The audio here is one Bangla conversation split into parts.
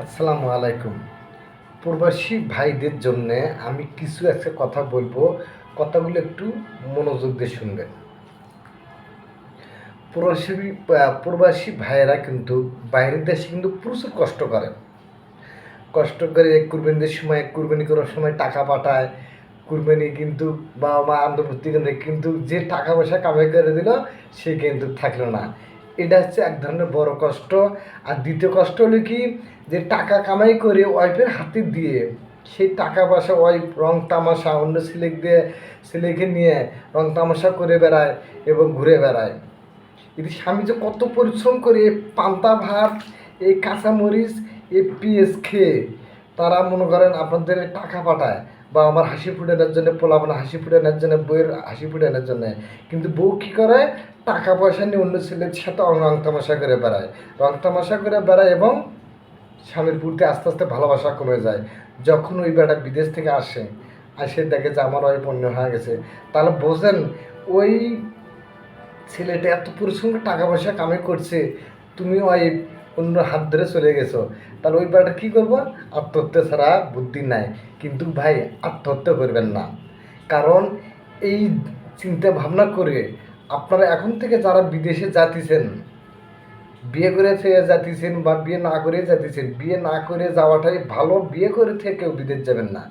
আসসালামু আলাইকুম। প্রবাসী ভাইদের জন্য আমি কিছু একটা কথা বলব, কথাগুলো একটু মনোযোগ দিয়ে শুনবেন। প্রবাসী প্রবাসী ভাইয়েরা কিন্তু বাইরের দেশে কিন্তু প্রচুর কষ্ট করে। কষ্ট করে কুরবানিদের সময়, কুরবানি করার সময় টাকা পাঠায়। কুরবানি কিন্তু বাবা মা আন্তর্ভুক্তি কিন্তু যে টাকা পয়সা কামাই করে দিল, সে কিন্তু থাকল না। এটা হচ্ছে এক ধরনের বড় কষ্ট। আর দ্বিতীয় কষ্ট হলো কি? যে টাকা কামাই করে ওয়াইফের হাতে দিয়ে, সেই টাকা পয়সা ওয়াইফ রং তামাশা অন্য ছেলে দিয়ে ছেলেকে নিয়ে রং তামাশা করে বেড়ায় এবং ঘুরে বেড়ায়। এটি স্বামী যে কত পরিশ্রম করে পান্তা ভাত, এই কাঁচামরিচ, এই পিএস খেয়ে, তারা মনে করেন আপনাদের টাকা পাঠায়। বা আমার হাসি ফুটানোর জন্য পোলাপানা হাসি ফুটানোর জন্য বইয়ের হাসি ফুটানোর জন্য। কিন্তু বউ কী করে? টাকা পয়সা নিয়ে অন্য ছেলের সাথে রং তামাশা করে বেড়ায়। রং তামাশা করে বেড়ায় এবং স্বামীর প্রতি আস্তে আস্তে ভালোবাসা কমে যায়। যখন ওই বেটা বিদেশ থেকে আসে আসে দেখে যে আমার ওই পণ্য হয়ে গেছে। তাহলে বোঝেন, ওই ছেলেটা এত পরিশ্রম টাকা পয়সা কামাই করছে, তুমি ওই অন্য হাত ধরে চলে গেছো। তাহলে ওই বেটা কী করব? আত্মহত্যা ছাড়া বুদ্ধি নাই। কিন্তু ভাই, আত্মহত্যা করবেন না। কারণ এই চিন্তা ভাবনা করে আপনারা এখন থেকে যারা বিদেশে যাতিছেন বিয়ে করে যাতিছেন বা বিয়ে না করে যাতিছেন বিয়ে না করে যাওয়াটাই ভালো। বিয়ে করে থেকেও বিদেশ যাবেন না।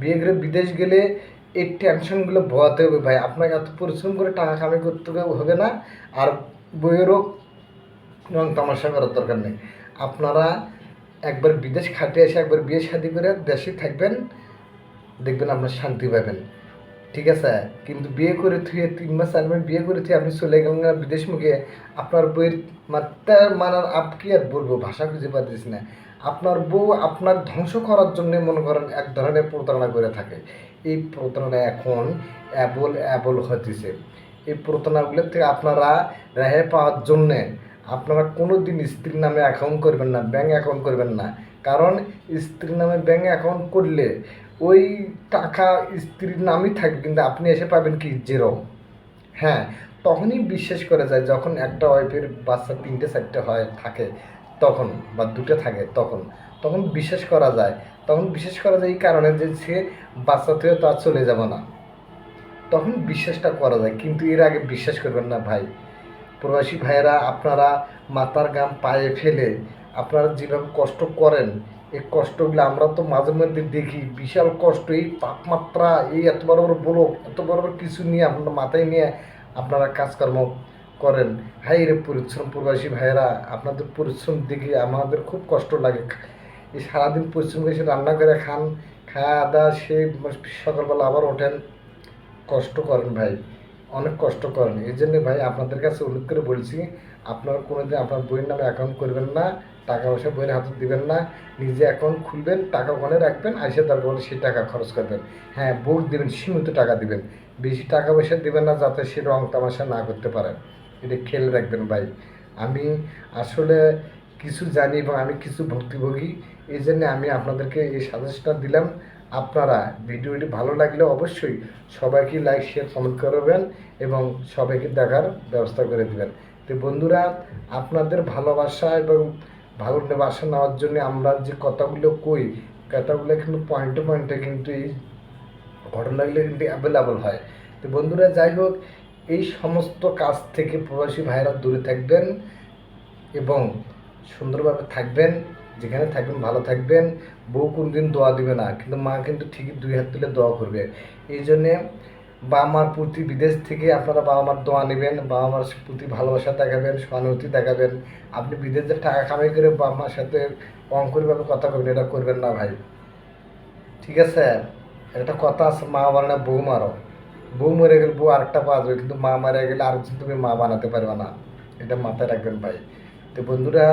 বিয়ে করে বিদেশ গেলে এই টেনশনগুলো ভোয়াতে হবে ভাই। আপনাকে এত পরিশ্রম করে টাকা কামাই করতে হবে না। আর বইয়েরও রং তামাশা করার দরকার নেই। আপনারা একবার বিদেশ খাটে এসে একবার বিয়ে শাদি করে দেশে থাকবেন, দেখবেন আপনার শান্তি পাবেন। ঠিক আছে? কিন্তু বিয়ে করে থুয়ে তিন মাস, চার মাস বিয়ে করে থুয়ে আপনি চলে গেলেন না বিদেশ মুখে, আপনার বইয়ের মাত্রা মানার আপ কি আর বলব? ভাষা খুঁজে পাচ্ছি না। আপনার বউ আপনার ধ্বংস করার জন্য মনে করেন এক ধরনের প্রতারণা করে থাকে। এই প্রতারণা এখন অ্যাবল অ্যাবল হতেছে এই প্রতারণাগুলোর থেকে আপনারা রেহাই পাওয়ার জন্যে আপনারা কোনো দিন স্ত্রীর নামে অ্যাকাউন্ট করবেন না ব্যাঙ্ক অ্যাকাউন্ট করবেন না। কারণ স্ত্রীর নামে ব্যাঙ্ক অ্যাকাউন্ট করলে ওই টাকা স্ত্রীর নামই থাকবে, কিন্তু আপনি এসে পাবেন কি? জেরো হ্যাঁ তখনই বিশ্বাস করে যায়, যখন একটা ওয়াইফের বাচ্চা তিনটে, চারটে হয়, থাকে, তখন বা দুটো থাকে, তখন। তখন বিশ্বাস করা যায়। তখন বিশ্বাস করা যায় এই কারণে যে সে বাচ্চা থেকে তো আর চলে যাবে না। তখন বিশ্বাসটা করা যায়, কিন্তু এর আগে বিশ্বাস করবেন না ভাই। প্রবাসী ভাইয়েরা, আপনারা মাথার গাম পায়ে ফেলে আপনারা যেভাবে কষ্ট করেন, এই কষ্টগুলো আমরা তো মাঝে মধ্যে দেখি। বিশাল কষ্ট, এই তাপমাত্রা, এই এত বড় বড় ব্লক এত বড় বড় কিছু নিয়ে আপনার মাথায় নিয়ে আপনারা কাজকর্ম করেন। হাই রে পরিশ্রম প্রবাসী ভাইয়েরা, আপনাদের পরিশ্রম দেখে আমাদের খুব কষ্ট লাগে। এই সারাদিন পরিশ্রম করে রান্না করে খান, খাওয়া দাওয়া সে সকালবেলা আবার ওঠেন। কষ্ট করেন ভাই। অনেক কষ্ট করেন। এই জন্য ভাই আপনাদের কাছে অনুরোধ করে বলছি, আপনারা কোনোদিন আপনার বইয়ের নামে অ্যাকাউন্ট করবেন না, টাকা পয়সা বইয়ের হাতে দিবেন না, নিজে অ্যাকাউন্ট খুলবেন, টাকা ওখানে রাখবেন, আইসে দরকার হলে সেই টাকা খরচ করবেন। হ্যাঁ বুক দিবেন, সীমিত টাকা দিবেন। বেশি টাকা পয়সা দিবেন না যাতে সে রং তামাশা না করতে পারেন এটা খেয়াল রাখবেন ভাই। আমি আসলে কিছু জানি এবং আমি কিছু ভক্তিভোগী, এই জন্য আমি আপনাদেরকে এই সাজেশনটা দিলাম। আপনারা ভিডিওটি ভালো লাগলে অবশ্যই সবাইকে লাইক শেয়ার কমেন্ট করবেন এবং সবাইকে দেখার ব্যবস্থা করে দেবেন। তো বন্ধুরা, আপনাদের ভালোবাসা এবং ভালোবাসা নেওয়ার জন্য আমরা যে কথাগুলো কই, কথাগুলো কিন্তু পয়েন্টে পয়েন্টে কিন্তু এই ঘটনাগুলো কিন্তু অ্যাভেলেবল হয়। তো বন্ধুরা, যাই হোক, এই সমস্ত কাজ থেকে প্রবাসী ভাইরা দূরে থাকবেন এবং সুন্দরভাবে থাকবেন। যেখানে থাকবেন, ভালো থাকবেন। বউ কোনদিন দোয়া দিবে না, কিন্তু মা কিন্তু ঠিকই দুই হাত তুলে দোয়া করবে। এই জন্যে বাবা মার প্রতি বিদেশ থেকে আপনারা বাবা মার দোয়া নেবেন বাবা মার প্রতি ভালোবাসা দেখাবেন, সহানুভূতি দেখাবেন। আপনি বিদেশে টাকা কামাই করে বাবা মার সাথে অঙ্কুরভাবে কথা করবেন এটা করবেন না ভাই। ঠিক আছে? একটা কথা আছে, মা মানে না, বউ মারো। বউ মরে গেলে বউ আরেকটা পাওয়া যাবে কিন্তু মা মারা গেলে আরেকজন তুমি মা বানাতে পারবে না। এটা মাথায় রাখবেন ভাই। তো বন্ধুরা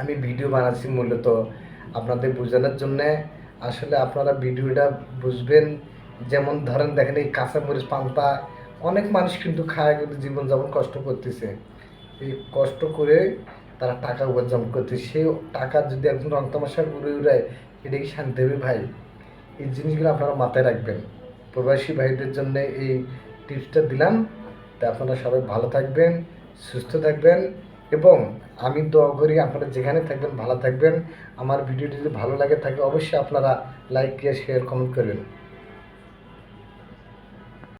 আমি ভিডিও বানাচ্ছি মূলত আপনাদের বোঝানোর জন্যে। আসলে আপনারা ভিডিওটা বুঝবেন। যেমন ধরেন দেখেন এই কাঁচামরিচ পান্তা, অনেক মানুষ কিন্তু খায় কিন্তু জীবনযাপন কষ্ট করতেছে। এই কষ্ট করে তারা টাকা উপার্জন করতে সেই টাকা যদি একজন রং উড়ে উড়ায়, এটা কি শান্তি হবে ভাই? এই জিনিসগুলো আপনারা মাথায় রাখবেন। প্রবাসী ভাইদের জন্য এই টিপসটা দিলাম। তা আপনারা সবাই ভালো থাকবেন, সুস্থ থাকবেন। এবং আমি দোয়া করি আপনারা যেখানে থাকবেন, ভালো থাকবেন। আমার ভিডিওটি যদি ভালো লাগে থাকে, অবশ্যই আপনারা লাইক শেয়ার কমেন্ট করবেন।